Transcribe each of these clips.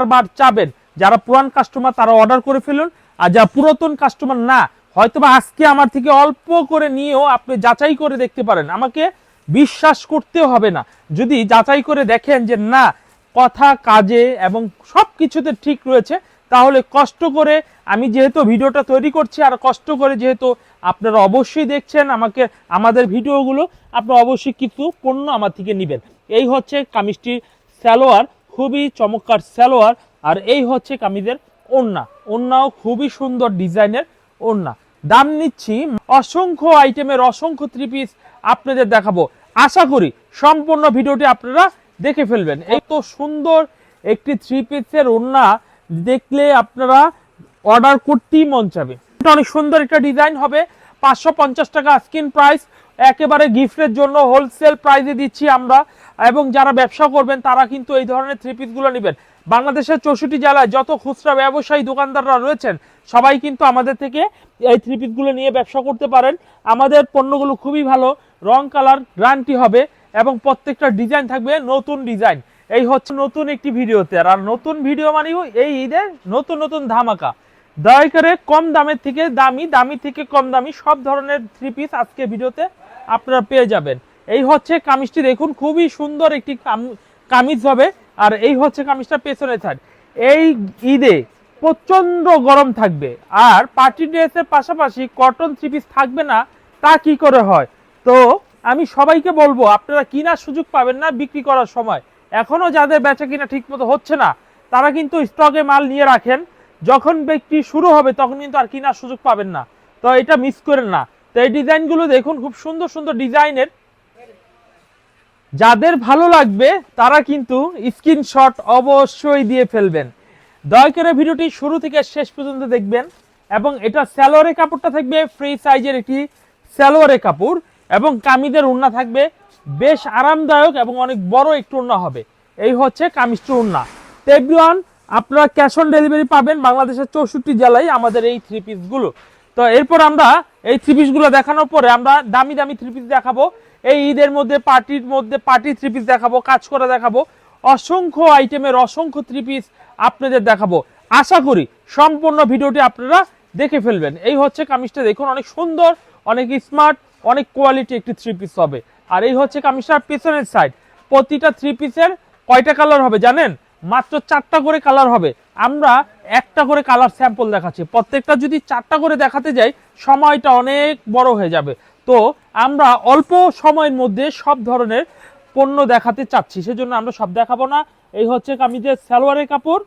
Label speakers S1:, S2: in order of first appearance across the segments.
S1: বারবার চাবেন। যারা পুরান কাস্টমার, তারা অর্ডার করে ফেলুন। আর যারা পুরাতন কাস্টমার না, হয়তোবা আজকে আমার থেকে অল্প করে নিয়েও আপনি যাচাই করে দেখতে পারেন। আমাকে বিশ্বাস করতেও হবে না। যদি যাচাই করে দেখেন যে না, কথা, কাজে এবং সব কিছুতে ঠিক রয়েছে, তাহলে কষ্ট করে আমি যেহেতু ভিডিওটা তৈরি করছি, আর কষ্ট করে যেহেতু আপনারা অবশ্যই দেখছেন আমাকে, আমাদের ভিডিওগুলো, আপনারা অবশ্যই কিছু পণ্য আমার থেকে নেবেন। এই হচ্ছে কামিজটির স্যালোয়ার খুবই চমৎকার স্যালোয়ার আর এই হচ্ছে কামিজের ওড়না। ওড়নাও খুবই সুন্দর ডিজাইনের ওড়না। দাম নিচ্ছি অসংখ্য আইটেমের অসংখ্য থ্রি পিস আপনাদের দেখাবো। আশা করি সম্পূর্ণ ভিডিওটি আপনারা দেখে ফেলবেন। এই তো সুন্দর একটি থ্রি পিসের ওড়না দেখলে আপনারা অর্ডার করতেই মন চাবে। অনেক সুন্দর একটা ডিজাইন হবে। পাঁচশো পঞ্চাশ টাকা স্ক্রিন প্রাইস একেবারে গিফটের জন্য হোলসেল প্রাইসে দিচ্ছি আমরা। এবং যারা ব্যবসা করবেন, তারা কিন্তু এই ধরনের থ্রি পিসগুলো নেবেন। বাংলাদেশের চৌষট্টি জেলায় যত খুচরা ব্যবসায়ী দোকানদাররা রয়েছেন, সবাই কিন্তু আমাদের থেকে এই থ্রি পিসগুলো নিয়ে ব্যবসা করতে পারেন। আমাদের পণ্যগুলো খুবই ভালো, রং কালার গ্রান্টি হবে এবং প্রত্যেকটা ডিজাইন থাকবে নতুন ডিজাইন এই হচ্ছে নতুন একটি ভিডিওতে। আর নতুন ভিডিও মানেও এই ঈদের নতুন নতুন ধামাকা। দয়া করে কম দামের থেকে দামি দামি থেকে কম দামি সব ধরনের থ্রি পিস আজকে ভিডিওতে আপনারা পেয়ে যাবেন। এই হচ্ছে কামিজটি, দেখুন, খুবই সুন্দর একটি কামিজ হবে, আর এই হচ্ছে কামিজটা পেছনে সাইড এই ঈদে প্রচণ্ড গরম থাকবে, আর পার্টি ড্রেসের পাশাপাশি কটন থ্রি পিস থাকবে না, তা কি করে হয়? তো আমি সবাইকে বলব, আপনারা কিনার সুযোগ পাবেন না বিক্রি করার সময়। এখনও যাদের বেচা কিনা ঠিক মতো হচ্ছে না, তারা কিন্তু স্টকে মাল নিয়ে রাখেন। যখন বিক্রি শুরু হবে, তখন কিন্তু আর কেনার সুযোগ পাবেন না। তো এটা মিস করেন না। তো এই ডিজাইনগুলো দেখুন, খুব সুন্দর সুন্দর ডিজাইনের। যাদের ভালো লাগবে, তারা কিন্তু স্ক্রিনশট অবশ্যই দিয়ে ফেলবেন। দয়া করে ভিডিওটি শুরু থেকে শেষ পর্যন্ত দেখবেন এবং এটা স্যালোয়ারের কাপড়টা থাকবে ফ্রি সাইজের একটি স্যালোয়ারের কাপড় এবং কামিজের উন্না থাকবে। বেশ আরামদায়ক এবং অনেক বড় একটু উন্না হবে। এই হচ্ছে কামিজটি উন্না তেবিওয়ান আপনারা ক্যাশ অন ডেলিভারি পাবেন বাংলাদেশের চৌষট্টি জেলায় আমাদের এই থ্রি পিসগুলো তো এরপর আমরা এই থ্রি পিসগুলো দেখানোর পরে আমরা দামি দামি থ্রি পিস দেখাবো। এই ঈদের মধ্যে, পার্টির মধ্যে পার্টি থ্রি পিস দেখাবো, কাজ করা দেখাবো। অসংখ্য আইটেমের অসংখ্য থ্রি পিস আপনাদের দেখাবো। আশা করি সম্পূর্ণ ভিডিওটি আপনারা দেখে ফেলবেন। এই হচ্ছে কামিজটা, দেখুন অনেক সুন্দর, অনেক স্মার্ট অনেক কোয়ালিটি একটি থ্রি পিস হবে। আর এই হচ্ছে কামিজটার পেছনের সাইড প্রতিটা থ্রি পিসের কয়টা কালার হবে জানেন? মাত্র চারটা করে কালার হবে। আমরা একটা করে কালার স্যাম্পল দেখাচ্ছি। প্রত্যেকটা যদি চারটা করে দেখাতে যাই, সময়টা অনেক বড় হয়ে যাবে। তো আমরা অল্প সময়ের মধ্যে সব ধরনের পণ্য দেখাতে চাচ্ছি। সেজন্য আমরা সব দেখাবো না। এই হচ্ছে কামিজের সালোয়ারের কাপড়।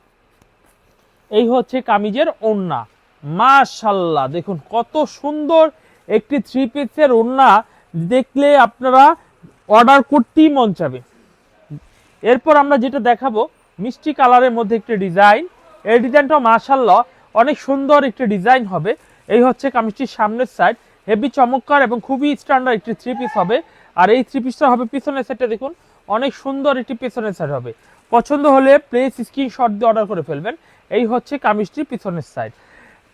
S1: এই হচ্ছে কামিজের ওড়না। মাশাল্লাহ, দেখুন কত সুন্দর একটি থ্রি পিসের ওড়না। দেখলে আপনারা অর্ডার করতেই মন চাবে। এরপর আমরা যেটা দেখাবো মিষ্টি কালারের মধ্যে একটি ডিজাইন। এই ডিজাইনটা মাশাল্লাহ অনেক সুন্দর একটি ডিজাইন হবে। এই হচ্ছে কামিজটির সামনের সাইড হেভি চমৎকার এবং খুবই স্ট্যান্ডার্ড একটি থ্রি পিস হবে। আর এই থ্রি পিসটা হবে পিছনের সাইডটা দেখুন, অনেক সুন্দর একটি পিছনের সাইড হবে। পছন্দ হলে প্লেস স্ক্রিনশট দিয়ে অর্ডার করে ফেলবেন। এই হচ্ছে কামিজটির পিছনের সাইড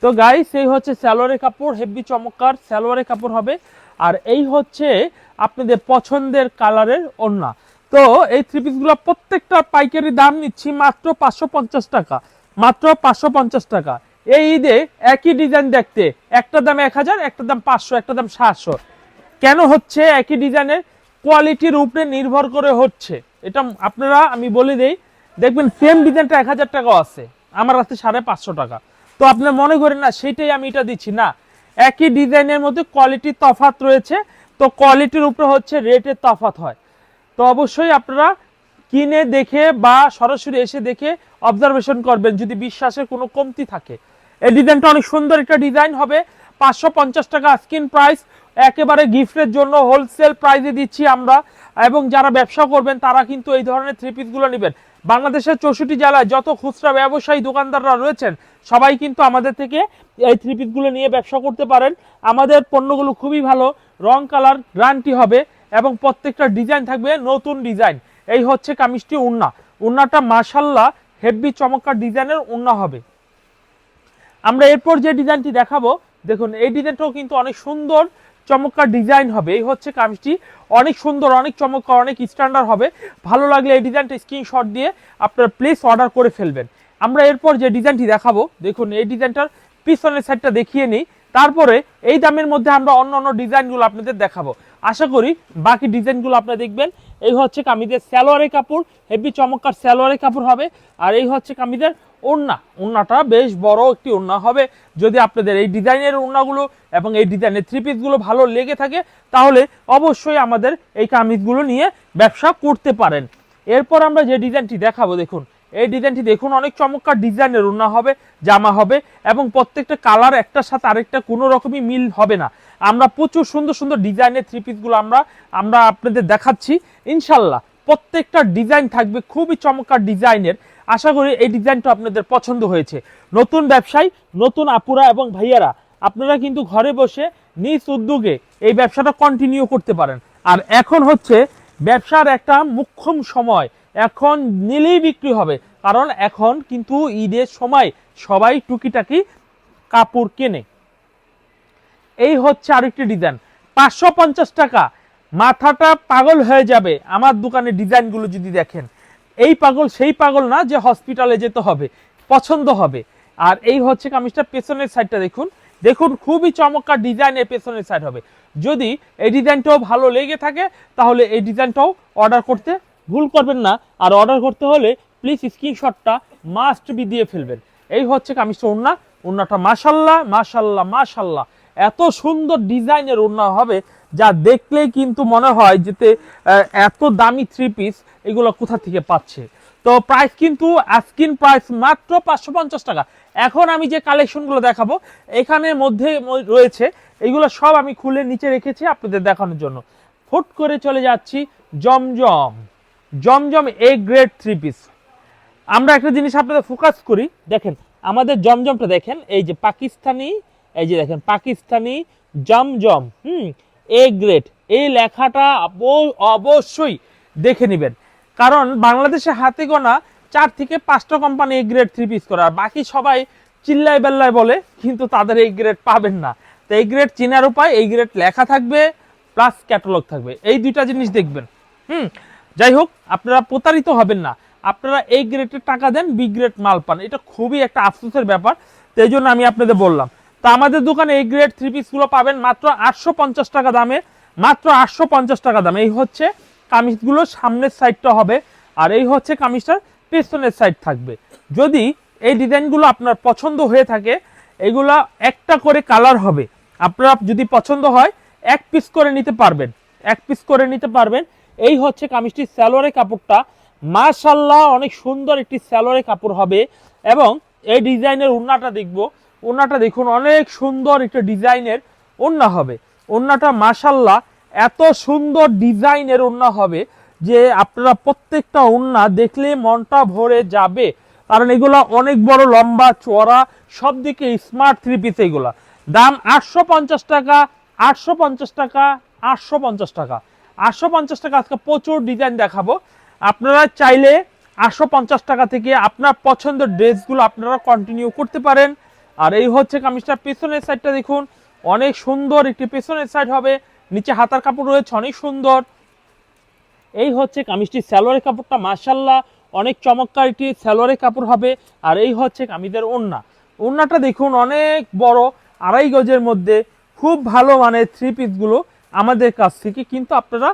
S1: তো গাইস এই হচ্ছে সালোয়ারের কাপড় হেভি চমৎকার সালোয়ারের কাপড় হবে। আর এই হচ্ছে আপনাদের পছন্দের কালারের ওড়না। তো এই থ্রি পিসগুলো প্রত্যেকটা পাইকারি দাম নিচ্ছি মাত্র পাঁচশো পঞ্চাশ টাকা। মাত্র পাঁচশো পঞ্চাশ টাকা। এই ঈদে একই ডিজাইন দেখতে, একটা দাম এক হাজার, একটা দাম পাঁচশো, একটা দাম সাতশো। কেন হচ্ছে একই ডিজাইনের কোয়ালিটির উপরে নির্ভর করে হচ্ছে। এটা আপনারা, আমি বলে দেই, দেখবেন সেম ডিজাইনটা এক হাজার টাকাও আছে। আমার কাছে সাড়ে পাঁচশো টাকা। তো আপনার মনে করেন না সেটাই আমি এটা দিচ্ছি। না, একই ডিজাইনের মধ্যে কোয়ালিটির তফাত রয়েছে। তো কোয়ালিটির উপরে হচ্ছে রেটের তফাত হয়। তো অবশ্যই আপনারা কিনে দেখে বা সরাসরি এসে দেখে অবজারভেশন করবেন যদি বিশ্বাসের কোনো কমতি থাকে। এই ডিজাইনটা অনেক সুন্দর একটা ডিজাইন হবে। পাঁচশো পঞ্চাশ টাকা স্ক্রিন প্রাইস একেবারে গিফটের জন্য হোলসেল প্রাইসে দিচ্ছি আমরা। এবং যারা ব্যবসা করবেন, তারা কিন্তু এই ধরনের থ্রি পিসগুলো নেবেন। বাংলাদেশের চৌষট্টি জেলায় যত খুচরা ব্যবসায়ী দোকানদাররা রয়েছেন, সবাই কিন্তু আমাদের থেকে এই থ্রি পিসগুলো নিয়ে ব্যবসা করতে পারেন। আমাদের পণ্যগুলো খুবই ভালো, রং কালার গ্রান্টি হবে। এবং প্রত্যেকটা ডিজাইন থাকবে নতুন ডিজাইন। এই হচ্ছে কামিজটি উন্না। উন্নাটা মাসাল্লাহ হেভি চমৎকার ডিজাইনের উন্না হবে। আমরা এরপর যে ডিজাইনটি দেখাবো, দেখুন, এই ডিজাইনটাও কিন্তু অনেক সুন্দর চমৎকার ডিজাইন হবে। এই হচ্ছে কামিজটি। অনেক সুন্দর, অনেক চমৎকার, অনেক স্ট্যান্ডার্ড হবে। ভালো লাগলে এই ডিজাইনটা স্ক্রিনশট দিয়ে আপনারা প্লিজ অর্ডার করে ফেলবেন। আমরা এরপর যে ডিজাইনটি দেখাবো, দেখুন, এই ডিজাইনটার পিছনের সাইডটা দেখিয়ে নিই। তারপরে এই দামের মধ্যে আমরা অন্য অন্য ডিজাইনগুলো আপনাদের দেখাবো। আশা করি বাকি ডিজাইনগুলো আপনারা দেখবেন। এই হচ্ছে কামিজের স্যালোয়ারের কাপড়, হেভি চমৎকার স্যালোয়ারের কাপড় হবে। আর এই হচ্ছে কামিজের ওড়না। ওড়নাটা বেশ বড় একটি ওড়না হবে। যদি আপনাদের এই ডিজাইনের ওড়নাগুলো এবং এই ডিজাইনের থ্রি পিসগুলো ভালো লেগে থাকে, তাহলে অবশ্যই আমাদের এই কামিজগুলো নিয়ে ব্যবসা করতে পারেন। এরপর আমরা যে ডিজাইনটি দেখাবো, দেখুন। এই ডিজাইনটি দেখুন, অনেক চমৎকার ডিজাইনের ওড়না হবে, জামা হবে এবং প্রত্যেকটা কালার একটার সাথে আরেকটা কোনো রকমই মিল হবে না। আমরা প্রচুর সুন্দর সুন্দর ডিজাইনের থ্রি পিসগুলো আমরা আমরা আপনাদের দেখাচ্ছি। ইনশাল্লাহ প্রত্যেকটা ডিজাইন থাকবে খুবই চমৎকার ডিজাইনের। আশা করি এই ডিজাইনটা আপনাদের পছন্দ হয়েছে। নতুন ব্যবসায়ী, নতুন আপুরা এবং ভাইয়ারা, আপনারা কিন্তু ঘরে বসে নিজ উদ্যোগে এই ব্যবসাটা কন্টিনিউ করতে পারেন। আর এখন হচ্ছে ব্যবসার একটা মুখ্যম সময়। এখন নিলেই বিক্রি হবে। কারণ এখন কিন্তু ঈদের সময় সবাই টুকিটাকি কাপড় কেনে। এই হচ্ছে আরেকটি ডিজাইন পাঁচশো পঞ্চাশ টাকা। মাথাটা পাগল হয়ে যাবে আমার দোকানের ডিজাইনগুলো যদি দেখেন। এই পাগল, সেই পাগল না যে হসপিটালে যেতে হবে, পছন্দ হবে। আর এই হচ্ছে কামিজটা পেছনের সাইডটা দেখুন। দেখুন, খুবই চমৎকার ডিজাইনের পেছনের সাইড হবে। যদি এই ডিজাইনটাও ভালো লেগে থাকে, তাহলে এই ডিজাইনটাও অর্ডার করতে ভুল করবেন না আর অর্ডার করতে হলে প্লিজ স্ক্রিনশটটা মাস্ট বি দিয়ে ফেলবেন। এই হচ্ছে কামিজটা ওড়না। ওড়নাটা মাশাল্লাহ মাশাল্লাহ মাশাল্লাহ। এত সুন্দর ডিজাইনের ওড়না হবে যা দেখলেই কিন্তু মনে হয় যেতে এত দামি থ্রি পিস এগুলো কোথা থেকে পাচ্ছে। তো প্রাইস কিন্তু আস্কিন প্রাইস মাত্র পাঁচশো পঞ্চাশ টাকা। এখন আমি যে কালেকশনগুলো দেখাবো, এখানের মধ্যে রয়েছে। এগুলো সব আমি খুলে নিচে রেখেছি আপনাদের দেখানোর জন্য। ফুট করে চলে যাচ্ছি Zamzam. Zamzam A grade three piece আমরা একটা জিনিস আপনাদের ফোকাস করি, দেখেন, আমাদের জমজমটা দেখেন, এই যে পাকিস্তানি, এই যে দেখেন, পাকিস্তানি জমজম, হুম এ গ্রেড এই লেখাটা অব- অবশ্যই দেখে নেবেন। কারণ বাংলাদেশে হাতে গোনা চার থেকে পাঁচটা কোম্পানি এই গ্রেড থ্রি পিস করে, আর বাকি সবাই চিল্লায় বেল্লায় বলে, কিন্তু তাদের এই গ্রেড পাবেন না। তো এই গ্রেড চেনার উপায় এই গ্রেড লেখা থাকবে প্লাস ক্যাটালগ থাকবে। এই দুইটা জিনিস দেখবেন। হুম যাই হোক আপনারা প্রতারিত হবেন না। আপনারা এই গ্রেডের টাকা দেন বি গ্রেড মাল পান। এটা খুবই একটা আফসোসের ব্যাপার তো এই জন্য আমি আপনাদের বললাম। তো আমাদের দোকানে এই গ্রেড থ্রি পিসগুলো পাবেন মাত্র আটশো পঞ্চাশ টাকা দামে, মাত্র আটশো পঞ্চাশ টাকা দামে। এই হচ্ছে কামিজগুলো সামনের সাইডটা হবে, আর এই হচ্ছে কামিজটার পেছনের সাইড থাকবে। যদি এই ডিজাইনগুলো আপনার পছন্দ হয়ে থাকে, এগুলা একটা করে কালার হবে। আপনার যদি পছন্দ হয়, এক পিস করে নিতে পারবেন, এক পিস করে নিতে পারবেন। এই হচ্ছে কামিজটির স্যালোয়ারের কাপড়টা। মাশাল্লাহ অনেক সুন্দর একটি স্যালোয়ারের কাপড় হবে এবং এই ডিজাইনের ওড়নাটা দেখব। ওড়নাটা দেখুন, অনেক সুন্দর একটা ডিজাইনের ওড়না হবে। ওড়নাটা মাশাল্লাহ এত সুন্দর ডিজাইনের ওড়না হবে যে আপনারা প্রত্যেকটা ওড়না দেখলে মনটা ভরে যাবে। কারণ এগুলো অনেক বড়, লম্বা চড়া সব দিকে স্মার্ট থ্রি পিস এগুলা। দাম আটশো পঞ্চাশ টাকা, আটশো পঞ্চাশ টাকা, আটশো পঞ্চাশ টাকা। আটশো পঞ্চাশ টাকা আজকে প্রচুর ডিজাইন দেখাবো। আপনারা চাইলে আটশো পঞ্চাশ টাকা থেকে আপনার পছন্দের ড্রেসগুলো আপনারা কন্টিনিউ করতে পারেন। আর এই হচ্ছে কামিজটার পেছনের সাইডটা দেখুন, অনেক সুন্দর একটি পেছনের সাইড হবে, নিচে হাতার কাপড় রয়েছে, অনেক সুন্দর। এই হচ্ছে কামিজটি স্যালোয়ারের কাপড়টা মার্শাল্লাহ অনেক চমৎকার একটি স্যালোয়ারের কাপড় হবে। আর এই হচ্ছে কামিজের ওড়না। ওড়নাটা দেখুন অনেক বড়, আড়াই গজের মধ্যে, খুব ভালো মানে থ্রি পিসগুলো আমাদের কাছ থেকে কিন্তু আপনারা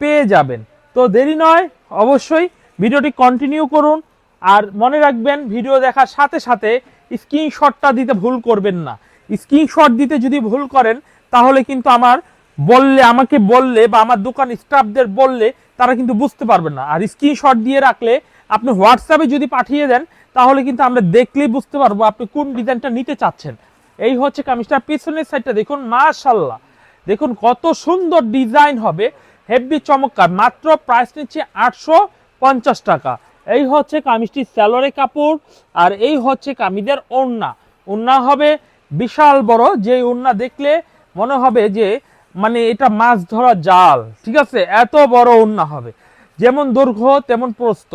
S1: পেয়ে যাবেন। তো দেরি নয়, অবশ্যই ভিডিওটি কন্টিনিউ করুন আর মনে রাখবেন, ভিডিও দেখার সাথে সাথে স্ক্রিনশটটা দিতে ভুল করবেন না। স্ক্রিনশট দিতে যদি ভুল করেন, তাহলে কিন্তু আমার বললে, আমাকে বললে বা আমার দোকান স্টাফদের বললে তারা কিন্তু বুঝতে পারবেন না। আর স্ক্রিনশট দিয়ে রাখলে আপনি হোয়াটসঅ্যাপে যদি পাঠিয়ে দেন, তাহলে কিন্তু আমরা দেখলেই বুঝতে পারব আপনি কোন ডিজাইনটা নিতে চাচ্ছেন। এই হচ্ছে কামিজটার পিছনের সাইডটা দেখুন মাশাল্লাহ দেখুন কত সুন্দর ডিজাইন হবে। হেভি চমৎকার। মাত্র প্রাইস নিচ্ছে আটশো পঞ্চাশ টাকা। এই হচ্ছে কামিজটি স্যালোয়ারের কাপড় আর এই হচ্ছে কামিজের ওড়না। ওড়না হবে বিশাল বড়। যে ওড়না দেখলে মনে হবে যে মানে এটা মাছ ধরা জাল। ঠিক আছে? এত বড় ওড়না হবে। যেমন দৈর্ঘ্য, তেমন প্রস্থ।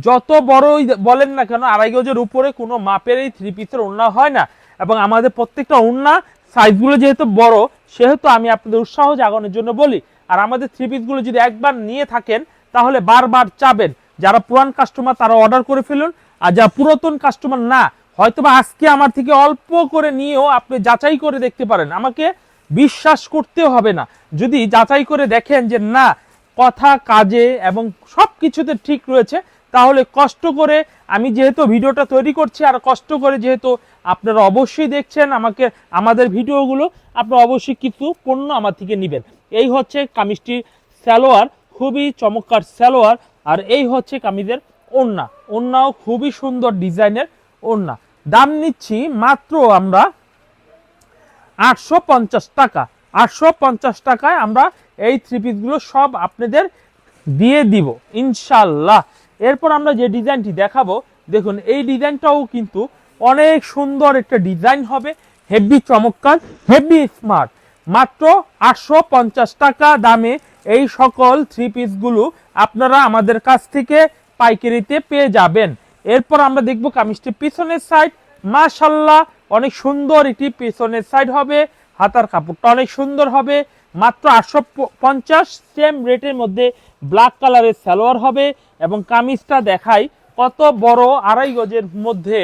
S1: যত বড়ই বলেন না কেন, আড়াই গজের উপরে কোনো মাপের এই থ্রি পিসের ওড়না হয় না। এবং আমাদের প্রত্যেকটা ওড়না সাইজগুলো যেহেতু বড়, সেহেতু আমি আপনাদের উৎসাহ জাগানোর জন্য বলি। আর আমাদের থ্রি পিসগুলো যদি একবার নিয়ে থাকেন, তাহলে বারবার চাবেন। যারা পুরান কাস্টমার তারা অর্ডার করে ফেলুন। আর যা পুরাতন কাস্টমার না, হয়তোবা আজকে আমার থেকে অল্প করে নিয়েও আপনি যাচাই করে দেখতে পারেন। আমাকে বিশ্বাস করতে হবে না। যদি যাচাই করে দেখেন যে না, কথা, কাজে এবং সব কিছুতে ঠিক রয়েছে, তাহলে কষ্ট করে আমি যেহেতু ভিডিওটা তৈরি করছি, আর কষ্ট করে যেহেতু আপনারা অবশ্যই দেখছেন আমাকে, আমাদের ভিডিওগুলো, আপনারা অবশ্যই কিছু পণ্য আমার থেকে নেবেন। এই হচ্ছে কামিজটির স্যালোয়ার খুবই চমৎকার স্যালোয়ার আর এই হচ্ছে কামিজের ওড়না। ওড়নাও খুবই সুন্দর ডিজাইনের ওড়না। দাম নিচ্ছি মাত্র আমরা আটশো পঞ্চাশ টাকা। আটশো পঞ্চাশ টাকায় আমরা এই থ্রি পিসগুলো সব আপনাদের দিয়ে দিব, ইনশাল্লাহ। এরপর আমরা যে ডিজাইনটি দেখাবো, দেখুন, এই ডিজাইনটাও কিন্তু অনেক সুন্দর একটা ডিজাইন হবে, হেভি চমৎকার, হেভি স্মার্ট। মাত্র আটশো পঞ্চাশ টাকা দামে এই সকল থ্রি পিসগুলো আপনারা আমাদের কাছ থেকে পাইকারিতে পেয়ে যাবেন। এরপর আমরা দেখব কামিজটির পিছনের সাইড মাশাল্লাহ, অনেক সুন্দর একটি পিছনের সাইড হবে, হাতার কাপড়টা অনেক সুন্দর হবে। মাত্র আটশো পঞ্চাশ সেম রেটের মধ্যে ব্ল্যাক কালারের সালোয়ার হবে এবং কামিজটা দেখাই কত বড় আড়াই গজের মধ্যে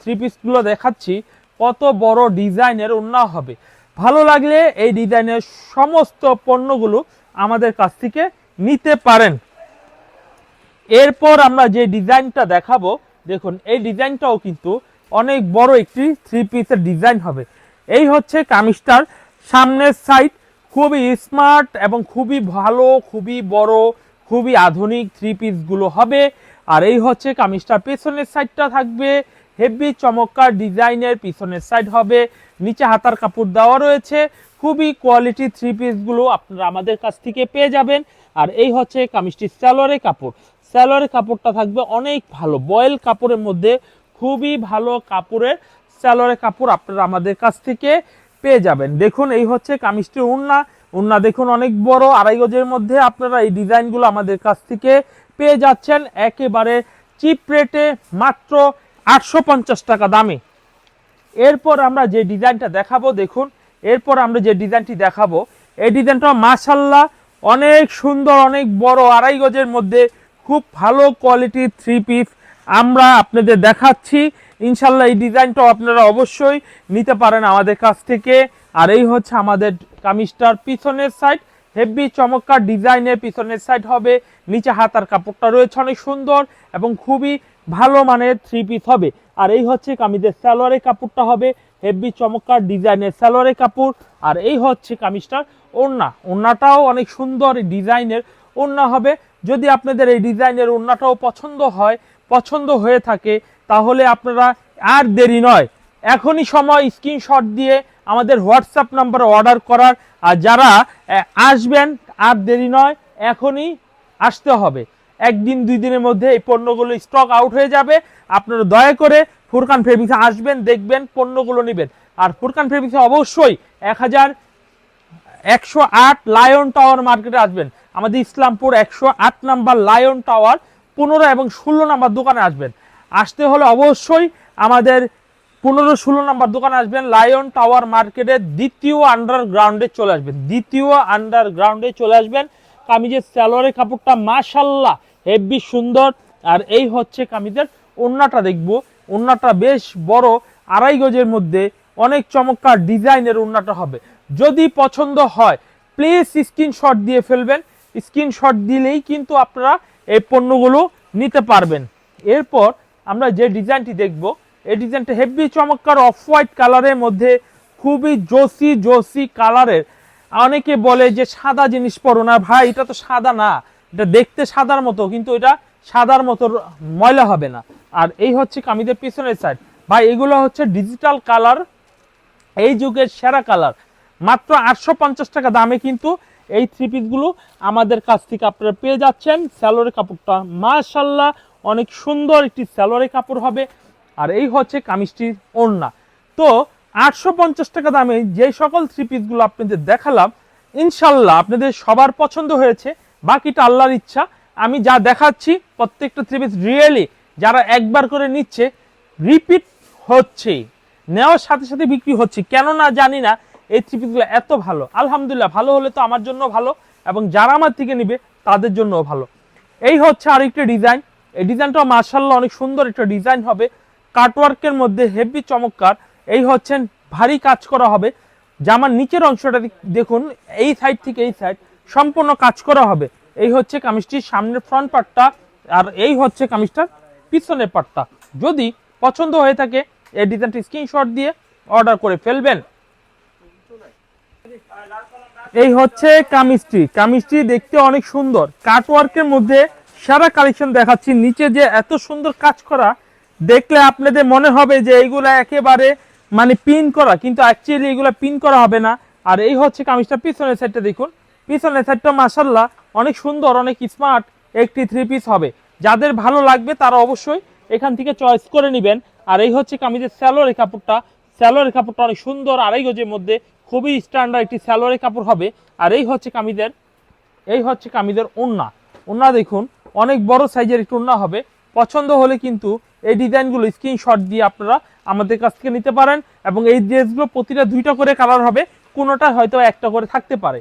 S1: থ্রি পিসগুলো দেখাচ্ছি, কত বড় ডিজাইনের উন্না হবে। ভালো লাগলে এই ডিজাইনের সমস্ত পণ্যগুলো আমাদের কাছ থেকে নিতে পারেন। এরপর আমরা যে ডিজাইনটা দেখাবো, দেখুন, এই ডিজাইনটাও কিন্তু অনেক বড় একটি থ্রি পিসের ডিজাইন হবে। এই হচ্ছে কামিজটার সামনের সাইড খুবই স্মার্ট এবং খুবই ভালো, খুবই বড়, খুবই আধুনিক থ্রি পিসগুলো হবে। আর এই হচ্ছে কামিজটার পেছনের সাইডটা থাকবে হেভি চমৎকার ডিজাইনের পিছনের সাইড হবে। নিচে হাতার কাপড় দেওয়া রয়েছে। খুবই কোয়ালিটি থ্রি পিসগুলো আপনারা আমাদের কাছ থেকে পেয়ে যাবেন। আর এই হচ্ছে কামিজটির স্যালোয়ারের কাপড়। স্যালোয়ারের কাপড়টা থাকবে অনেক ভালো। বয়েল কাপড়ের মধ্যে খুবই ভালো কাপড়ের স্যালোয়ারের কাপড় আপনারা আমাদের কাছ থেকে পেয়ে যাবেন। দেখুন, এই হচ্ছে কামিজটির উন্না। উন্না দেখুন অনেক বড়, আড়াই গজের মধ্যে আপনারা এই ডিজাইনগুলো আমাদের কাছ থেকে পেয়ে যাচ্ছেন। একেবারে চিপ রেটে মাত্র আটশো পঞ্চাশ টাকা দামে। এরপর আমরা যে ডিজাইনটা দেখাবো, দেখুন, এরপর আমরা যে ডিজাইনটি দেখাবো, এই ডিজাইনটা মাশাল্লাহ অনেক সুন্দর, অনেক বড়, আড়াই গজের মধ্যে, খুব ভালো কোয়ালিটির থ্রি পিস আমরা আপনাদের দেখাচ্ছি। ইনশাল্লাহ এই ডিজাইনটাও আপনারা অবশ্যই নিতে পারেন আমাদের কাছ থেকে। আর এই হচ্ছে আমাদের কামিজটার পিছনের সাইড হেভি চমৎকার ডিজাইনের পিছনের সাইড হবে। নিচে হাতার কাপড়টা রয়েছে অনেক সুন্দর এবং খুবই ভালো মানের থ্রি পিস হবে। আর এই হচ্ছে কামিজের সালোয়ারের কাপড়টা হবে হেভি চমৎকার ডিজাইনের সালোয়ারের কাপড়। আর এই হচ্ছে কামিজটার ওড়না। ওড়নাটাও অনেক সুন্দর ডিজাইনের ওড়না হবে। যদি আপনাদের এই ডিজাইনের ওড়নাটাও পছন্দ হয়, পছন্দ হয়ে থাকে, তাহলে আপনারা আর দেরি নয়, এখনই সময় স্ক্রিনশট দিয়ে আমাদের হোয়াটসঅ্যাপ নাম্বারে অর্ডার করার। আর যারা আসবেন, আর দেরি নয়, এখনই আসতে হবে। একদিন, দুই দিনের মধ্যে এই পণ্যগুলো স্টক আউট হয়ে যাবে। আপনারা দয়া করে ফুরকান ফেব্রিক্সে আসবেন, দেখবেন, পণ্যগুলো নেবেন। আর ফুরকান ফেব্রিক্সে অবশ্যই এক হাজার একশো আট লায়ন টাওয়ার মার্কেটে আসবেন। আমাদের ইসলামপুর একশো আট নাম্বার লায়ন টাওয়ার পনেরো এবং ষোলো নাম্বার দোকানে আসবেন। আসতে হলে অবশ্যই আমাদের পনেরো, ষোলো নাম্বার দোকানে আসবেন। লায়ন টাওয়ার মার্কেটের দ্বিতীয় আন্ডারগ্রাউন্ডে চলে আসবেন। দ্বিতীয় আন্ডারগ্রাউন্ডে চলে আসবেন। কামিজের স্যালোয়ারের কাপড়টা মাশাল্লাহ হেভি সুন্দর। আর এই হচ্ছে কামিজের ওন্নাটা দেখব। ওন্নাটা বেশ বড়, আড়াই গজের মধ্যে অনেক চমৎকার ডিজাইনের ওন্নাটা হবে। যদি পছন্দ হয় প্লিজ স্ক্রিনশট দিয়ে ফেলবেন। স্ক্রিনশট দিলেই কিন্তু আপনারা এই পণ্যগুলো নিতে পারবেন। এরপর আমরা যে ডিজাইনটি দেখব, এই ডিজাইনটা হেভি চমৎকার অফ হোয়াইট কালারের মধ্যে, খুবই জোসি জোসি কালারের। অনেকে বলে যে সাদা জিনিস পরো না। ভাই, এটা তো সাদা না। এটা দেখতে সাদার মতো, কিন্তু এটা সাদার মতো ময়লা হবে না। আর এই হচ্ছে কামিজের পিছনের সাইড ভাই, এগুলো হচ্ছে ডিজিটাল কালার এই যুগের সেরা কালার মাত্র আটশো পঞ্চাশ টাকা দামে কিন্তু এই থ্রি পিসগুলো আমাদের কাছ থেকে আপনারা পেয়ে যাচ্ছেন। স্যালোরের কাপড়টা মাশাল্লাহ অনেক সুন্দর একটি স্যালোরের কাপড় হবে। আর এই হচ্ছে কামিজটির ওড়না। তো আটশো পঞ্চাশ টাকা দামে যে সকল থ্রি পিসগুলো আপনাদের দেখালাম ইনশাল্লাহ আপনাদের সবার পছন্দ হয়েছে। বাকিটা আল্লাহর ইচ্ছা। আমি যা দেখাচ্ছি, প্রত্যেকটা থ্রি পিস রিয়েলি যারা একবার করে নিচ্ছে রিপিট হচ্ছে, নেওয়ার সাথে সাথে বিক্রি হচ্ছে। কেন না জানি না, এই থ্রি পিসগুলো এত ভালো। আলহামদুলিল্লাহ, ভালো হলে তো আমার জন্য ভালো, এবং যারা আমার থেকে নিবে, তাদের জন্য ভালো। এই হচ্ছে আরেকটি ডিজাইন এই ডিজাইনটা মার্শাল্লাহ অনেক সুন্দর একটা ডিজাইন হবে। কাটওয়ার্কের মধ্যে হেভি চমৎকার। এই হচ্ছেন, ভারী কাজ করা হবে। জামার নিচের অংশটা দেখুন, এই সাইড থেকে এই সাইড সম্পূর্ণ কাজ করা হবে। এই হচ্ছে কামিজটির সামনের ফ্রন্ট পার্টটা আর এই হচ্ছে কামিজটার পিছনের পার্টটা যদি পছন্দ হয়ে থাকে, এই ডিজাইনটি স্ক্রিনশট দিয়ে অর্ডার করে ফেলবেন। এই হচ্ছে কামিজটি। কামিজটি দেখতে অনেক সুন্দর। কাটওয়ার্কের মধ্যে সারা কালেকশন দেখাচ্ছি। নিচে যে এত সুন্দর কাজ করা, দেখলে আপনাদের মনে হবে যে এইগুলা একেবারে মানে পিন করা, কিন্তু অ্যাকচুয়ালি এগুলা পিন করা হবে না। আর এই হচ্ছে কামিজটা পিছনের সাইডটা দেখুন। পিছনের সাইডটা মাসাল্লাহ অনেক সুন্দর, অনেক স্মার্ট একটি থ্রি পিস হবে। যাদের ভালো লাগবে তারা অবশ্যই এখান থেকে চয়েস করে নেবেন। আর এই হচ্ছে কামিজের স্যালোর কাপড়টা। স্যালোয়ারের কাপড়টা অনেক সুন্দর, আড়াই গজের মধ্যে খুবই স্ট্যান্ডার্ড একটি স্যালোয়ারের কাপড় হবে। আর এই হচ্ছে কামিজের, এই হচ্ছে কামিজের ওন্না ওন্না দেখুন, অনেক বড় সাইজের একটু ওন্না হবে। পছন্দ হলে কিন্তু এই ডিজাইনগুলো স্ক্রিনশট দিয়ে আপনারা আমাদের কাছ থেকে নিতে পারেন। এবং এই ড্রেসগুলো প্রতিটা দুইটা করে কালার হবে, কোনোটা হয়তো একটা করে থাকতে পারে।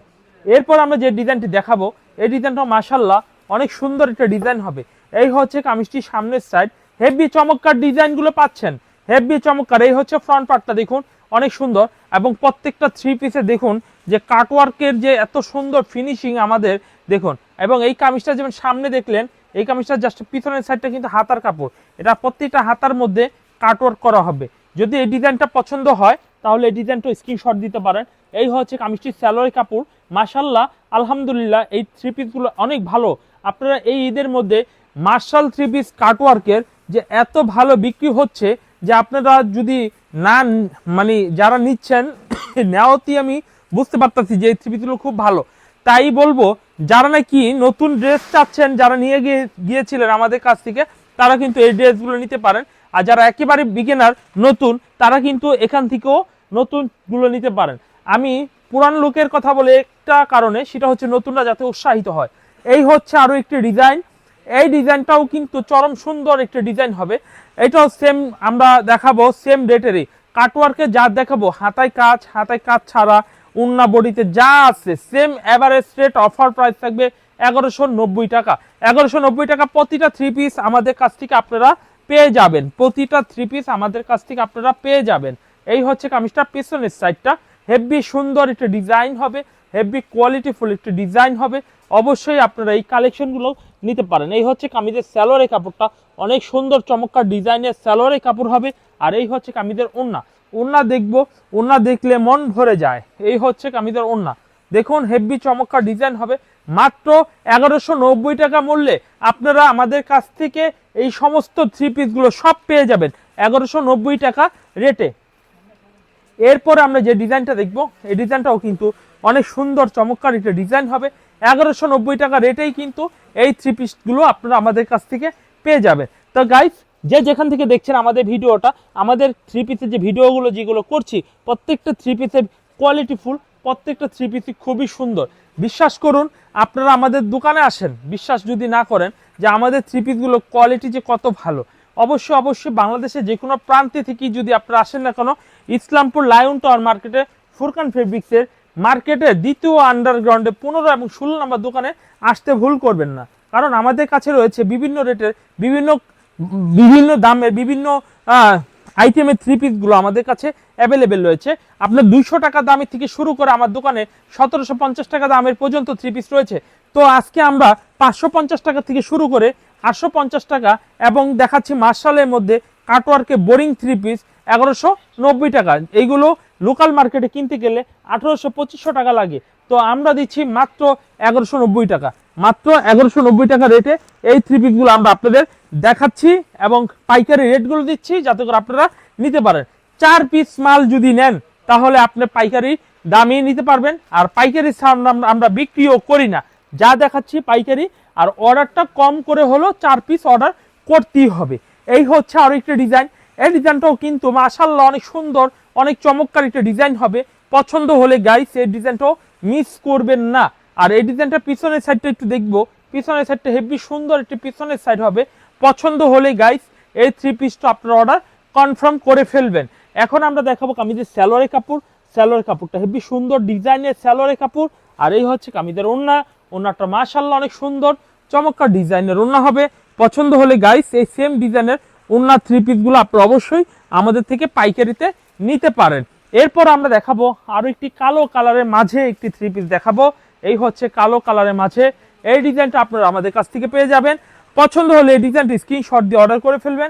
S1: এরপর আমরা যে ডিজাইনটি দেখাবো, এই ডিজাইনটা মাসাল্লাহ অনেক সুন্দর একটা ডিজাইন হবে। এই হচ্ছে কামিজটির সামনের সাইড। হেভি চমৎকার ডিজাইনগুলো পাচ্ছেন। হেভি চমৎকার। এই হচ্ছে ফ্রন্ট পার্টটা দেখুন, অনেক সুন্দর। এবং প্রত্যেকটা থ্রি পিসে দেখুন যে কাটওয়ার্কের যে এত সুন্দর ফিনিশিং আমাদের, দেখুন। এবং এই কামিজটা যেমন সামনে দেখলেন, এই কামিজটা জাস্ট পিছনের সাইডটা কিন্তু হাতার কাপড়। এটা প্রত্যেকটা হাতার মধ্যে কাটওয়ার্ক করা হবে। যদি এই ডিজাইনটা পছন্দ হয়, তাহলে এই ডিজাইনটা স্ক্রিনশট দিতে পারেন। এই হচ্ছে কামিজটির স্যালোয়ারি কাপড়। মাশাল্লাহ আলহামদুলিল্লাহ, এই থ্রি পিসগুলো অনেক ভালো। আপনারা এই ঈদের মধ্যে মার্শাল থ্রি পিস কাটওয়ার্কের যে এত ভালো বিক্রি হচ্ছে, যে আপনারা যদি না মানে যারা নিচ্ছেন নেওয়াতি আমি বুঝতে পারতেছি যে এই থ্রি পিসগুলো খুব ভালো। তাই বলব, যারা নাকি নতুন ড্রেস চাচ্ছেন, যারা নিয়ে গিয়ে, গিয়েছিলেন আমাদের কাছ থেকে, তারা কিন্তু এই ড্রেসগুলো নিতে পারেন। আর যারা একেবারে বিগিনার নতুন, তারা কিন্তু এখান থেকেও নতুনগুলো নিতে পারেন। আমি পুরান লোকের কথা বলে একটা কারণে সেটা হচ্ছে নতুনরা যাতে উৎসাহিত হয়। এই হচ্ছে আরও একটি ডিজাইন এই ডিজাইনটাও কিন্তু চরম সুন্দর একটি ডিজাইন হবে। এটাও সেম আমরা দেখাবো সেম রেটেরই কাটওয়ার্কে যা দেখাবো, হাতায় কাজ হাতায় কাজ ছাড়া উন্না বডিতে যা আছে same average rate offer price থাকবে এগারোশো নব্বই টাকা। এগারোশো নব্বই টাকা প্রতিটা থ্রি পিস আমাদের কাছ থেকে আপনারা পেয়ে যাবেন। প্রতিটা থ্রি পিস আমাদের কাছ থেকে আপনারা পেয়ে যাবেন। এই হচ্ছে কামিজটা, পেছনের সাইডটা হেভি সুন্দর একটা ডিজাইন হবে। হেভি কোয়ালিটিফুল একটি ডিজাইন হবে। অবশ্যই আপনারা এই কালেকশনগুলো নিতে পারেন। এই হচ্ছে কামিজের স্যালোয়ারের কাপড়টা। অনেক সুন্দর, চমৎকার ডিজাইনের স্যালোয়ারের কাপড় হবে। আর এই হচ্ছে কামিজের ওন্না ওন্না দেখব। ওন্না দেখলে মন ভরে যায়। এই হচ্ছে কামিজের ওন্না দেখুন হেভি চমৎকার ডিজাইন হবে। মাত্র এগারোশো নব্বই টাকা মূল্যে আপনারা আমাদের কাছ থেকে এই সমস্ত থ্রি পিসগুলো সব পেয়ে যাবেন এগারোশো নব্বই টাকা রেটে এরপরে আমরা যে ডিজাইনটা দেখব, এই ডিজাইনটাও কিন্তু অনেক সুন্দর, চমৎকার একটা ডিজাইন হবে। এগারোশো নব্বই টাকা রেটেই কিন্তু এই থ্রি পিসগুলো আপনারা আমাদের কাছ থেকে পেয়ে যাবেন। তো গাইস যে যেখান থেকে দেখছেন আমাদের ভিডিওটা, আমাদের থ্রি পিসের যে ভিডিওগুলো যেগুলো করছি, প্রত্যেকটা থ্রি পিসের কোয়ালিটিফুল প্রত্যেকটা থ্রি পিসই খুবই সুন্দর। বিশ্বাস করুন, আপনারা আমাদের দোকানে আসেন, বিশ্বাস যদি না করেন যে আমাদের থ্রি পিসগুলো কোয়ালিটি যে কত ভালো। অবশ্যই অবশ্যই বাংলাদেশে যে কোনো প্রান্তে থেকেই যদি আপনারা আসেন না কেন, ইসলামপুর লায়ন টাওয়ার মার্কেটে ফুরকান ফেব্রিক্সের মার্কেটে দ্বিতীয় আন্ডারগ্রাউন্ডে পনেরো এবং ষোলো নম্বর দোকানে আসতে ভুল করবেন না। কারণ আমাদের কাছে রয়েছে বিভিন্ন রেটের বিভিন্ন বিভিন্ন দামের বিভিন্ন আইটেমের থ্রি পিসগুলো আমাদের কাছে অ্যাভেলেবেল রয়েছে। আপনার দুইশো টাকা দামের থেকে শুরু করে আমার দোকানে সতেরোশো পঞ্চাশ টাকা দামের পর্যন্ত থ্রি পিস রয়েছে। তো আজকে আমরা পাঁচশো পঞ্চাশ টাকা থেকে শুরু করে আটশো পঞ্চাশ টাকা এবং দেখাচ্ছি মার্শালের মধ্যে কাটওয়ার্কে বোরিং থ্রি পিস এগারোশো নব্বই টাকা। এইগুলো লোকাল মার্কেটে কিনতে গেলে আঠারোশো পঁচিশশো টাকা লাগে। তো আমরা দিচ্ছি মাত্র এগারোশো নব্বই টাকা। মাত্র এগারোশো নব্বই টাকা রেটে এই থ্রি পিসগুলো আমরা আপনাদের দেখাচ্ছি এবং পাইকারি রেটগুলো দিচ্ছি যাতে করে আপনারা নিতে পারেন। চার পিস মাল যদি নেন, তাহলে আপনি পাইকারি দামে নিতে পারবেন। আর পাইকারি আমরা- বিক্রিও করি না। যা দেখাচ্ছি পাইকারি, আর অর্ডারটা কম করে হলো চার পিস অর্ডার করতেই হবে। এই হচ্ছে আরও একটা ডিজাইন এই ডিজাইনটাও কিন্তু মাশাল্লাহ অনেক সুন্দর, অনেক চমৎকার একটা ডিজাইন হবে। পছন্দ হলে গাইস এই ডিজাইনটাও মিস করবেন না। আর এই ডিজাইনটা পিছনের সাইডটা একটু দেখব। পিছনের সাইডটা হেভি সুন্দর একটি পিছনের সাইড হবে। পছন্দ হলে গাইস এই থ্রি পিসটা আপনার অর্ডার কনফার্ম করে ফেলবেন। এখন আমরা দেখাবো কামিজের স্যালোয়ারের কাপড়। স্যালোয়ারের কাপড়টা হেভি সুন্দর ডিজাইনের স্যালোয়ারের কাপড়। আর এই হচ্ছে কামিজের ওন্না ওন্নাটা মাশাল্লাহ অনেক সুন্দর। চমৎকার ডিজাইনের ওন্না হবে। পছন্দ হলে গাইস এই সেম ডিজাইনের অন্য থ্রি পিসগুলো আপনি অবশ্যই আমাদের থেকে পাইকারিতে নিতে পারেন। এরপর আমরা দেখাবো আরও একটি কালো কালারের মাঝে একটি থ্রি পিস দেখাবো। এই হচ্ছে কালো কালারের মাঝে। এই ডিজাইনটা আপনারা আমাদের কাছ থেকে পেয়ে যাবেন। পছন্দ হলে এই ডিজাইনটি স্ক্রিনশট দিয়ে অর্ডার করে ফেলবেন।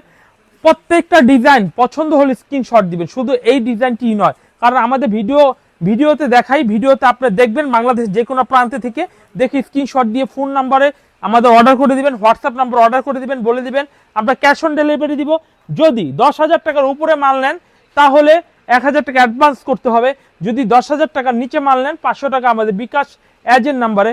S1: প্রত্যেকটা ডিজাইন পছন্দ হলে স্ক্রিনশট দিবেন। শুধু এই ডিজাইনটি নয়, কারণ আমাদের ভিডিও, ভিডিওতে দেখাই, ভিডিওতে আপনারা দেখবেন বাংলাদেশ যে কোনো প্রান্তে থেকে দেখে স্ক্রিনশট দিয়ে ফোন নাম্বারে আমাদের অর্ডার করে দিবেন হোয়াটসঅ্যাপ নাম্বার অর্ডার করে দিবেন, বলে দিবেন। আমরা ক্যাশ অন ডেলিভারি দিব। যদি দশ হাজার টাকার উপরে মাল নেন, তাহলে এক হাজার টাকা অ্যাডভান্স করতে হবে। যদি দশ হাজার টাকার নিচে মাল নেন, পাঁচশো টাকা আমাদের বিকাশ এজেন্ট নাম্বারে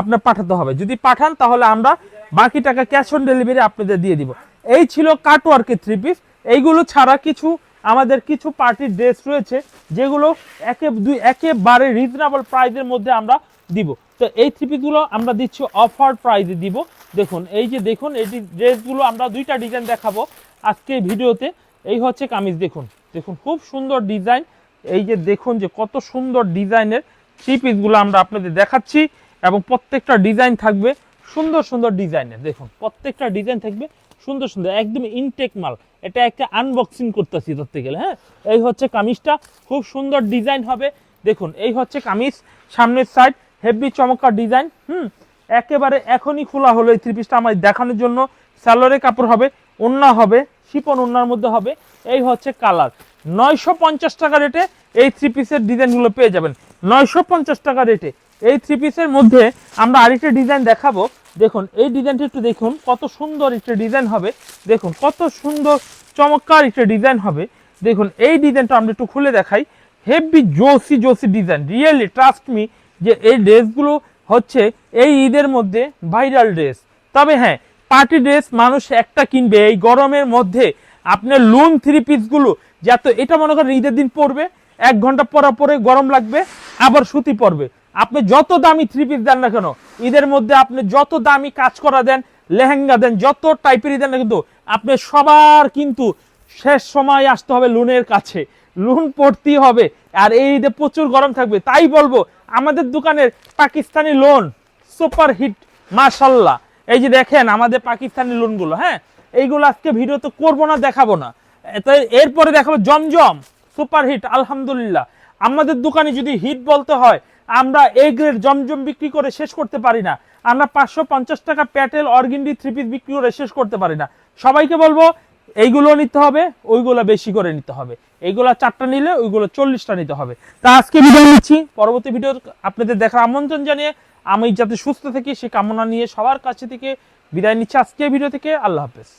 S1: আপনার পাঠাতে হবে। যদি পাঠান, তাহলে আমরা বাকি টাকা ক্যাশ অন ডেলিভারি আপনাদের দিয়ে দিব। এই ছিল কাটওয়ার্কের থ্রি পিস এইগুলো ছাড়া কিছু, আমাদের কিছু পার্টির ড্রেস রয়েছে, যেগুলো একে দুই, একেবারে রিজনেবল প্রাইসের মধ্যে আমরা দিব। তো এই থ্রি পিসগুলো আমরা দিচ্ছি অফার প্রাইসে দিব। দেখুন, এই যে দেখুন, এই ড্রেসগুলো আমরা দুইটা ডিজাইন দেখাবো আজকে ভিডিওতে। এই হচ্ছে কামিজ, দেখুন। দেখুন, খুব সুন্দর ডিজাইন এই যে দেখুন যে কত সুন্দর ডিজাইনের থ্রি পিসগুলো আমরা আপনাদের দেখাচ্ছি এবং প্রত্যেকটা ডিজাইন থাকবে সুন্দর সুন্দর ডিজাইনের। দেখুন, প্রত্যেকটা ডিজাইন থাকবে সুন্দর সুন্দর, একদম ইনটেক মাল। এটা একটা আনবক্সিং করতেছি ধরতে গেলে হ্যাঁ? এই হচ্ছে কামিজটা, খুব সুন্দর ডিজাইন হবে। দেখুন, এই হচ্ছে কামিজ, সামনের সাইড হেভি চমৎকার ডিজাইন, হুম? একেবারে এখনই খোলা হলো এই থ্রি পিসটা আমার দেখানোর জন্য। স্যালোরে কাপড় হবে, ওন্না হবে, শিপন ওন্নার মধ্যে হবে। এই হচ্ছে কালার। নয়শো পঞ্চাশ টাকা রেটে এই থ্রি পিসের ডিজাইনগুলো পেয়ে যাবেন। নয়শো পঞ্চাশ টাকা রেটে এই থ্রি পিসের মধ্যে আমরা আরেকটা ডিজাইন দেখাবো। দেখুন, এই ডিজাইনটা একটু দেখুন, কত সুন্দর একটা ডিজাইন হবে। দেখুন, কত সুন্দর, চমৎকার একটা ডিজাইন হবে। দেখুন, এই ডিজাইনটা আমরা একটু খুলে দেখাই। হেভি জোসি জোসি ডিজাইন রিয়েলি ট্রাস্ট মি যে এই ড্রেসগুলো হচ্ছে এই ঈদের মধ্যে ভাইরাল ড্রেস তবে হ্যাঁ পার্টি ড্রেস মানুষ একটা কিনবে। এই গরমের মধ্যে আপনার লুন থ্রি পিসগুলো যত এটা মনে করেন ঈদের দিন পরবে। এক ঘণ্টা পরা পরে গরম লাগবে, আবার সুতি পরবে। আপনি যত দামি থ্রি পিস দেন না কেন, ঈদের মধ্যে আপনি যত দামি কাজ করা দেন, লেহেঙ্গা দেন, যত টাইপেরই দেন না কিন্তু, আপনি সবার কিন্তু শেষ সময় আসতে হবে লুনের কাছে। লুন পড়তেই হবে, আর এই ঈদে প্রচুর গরম থাকবে। তাই বলব, আমাদের দোকানের পাকিস্তানি লোন সুপার হিট মাশাল্লাহ এই যে দেখেন আমাদের পাকিস্তানি লোনগুলো হ্যাঁ? এইগুলো আজকে ভিডিও তো করব না, দেখাবো না। এরপরে দেখাবো জমজম। সুপার হিট আলহামদুলিল্লাহ। আমাদের দোকানে যদি হিট বলতে হয়, আমরা এই গ্রেড জমজম বিক্রি করে শেষ করতে পারি না। আমরা পাঁচশো পঞ্চাশ টাকা প্যাটেল অর্গিন্ডি থ্রি পিস বিক্রি করে শেষ করতে পারি না। সবাইকে বলব, এইগুলো নিতে হবে, ওইগুলো বেশি করে নিতে হবে। এইগুলো চারটা নিলে ওইগুলো চল্লিশটা নিতে হবে। তা আজকে বিদায় নিচ্ছি। পরবর্তী ভিডিও আপনাদের দেখার আমন্ত্রণ জানিয়ে আমি যাতে সুস্থ থাকি সে কামনা নিয়ে সবার কাছে থেকে বিদায় নিচ্ছি আজকে ভিডিও থেকে। আল্লাহ হাফেজ।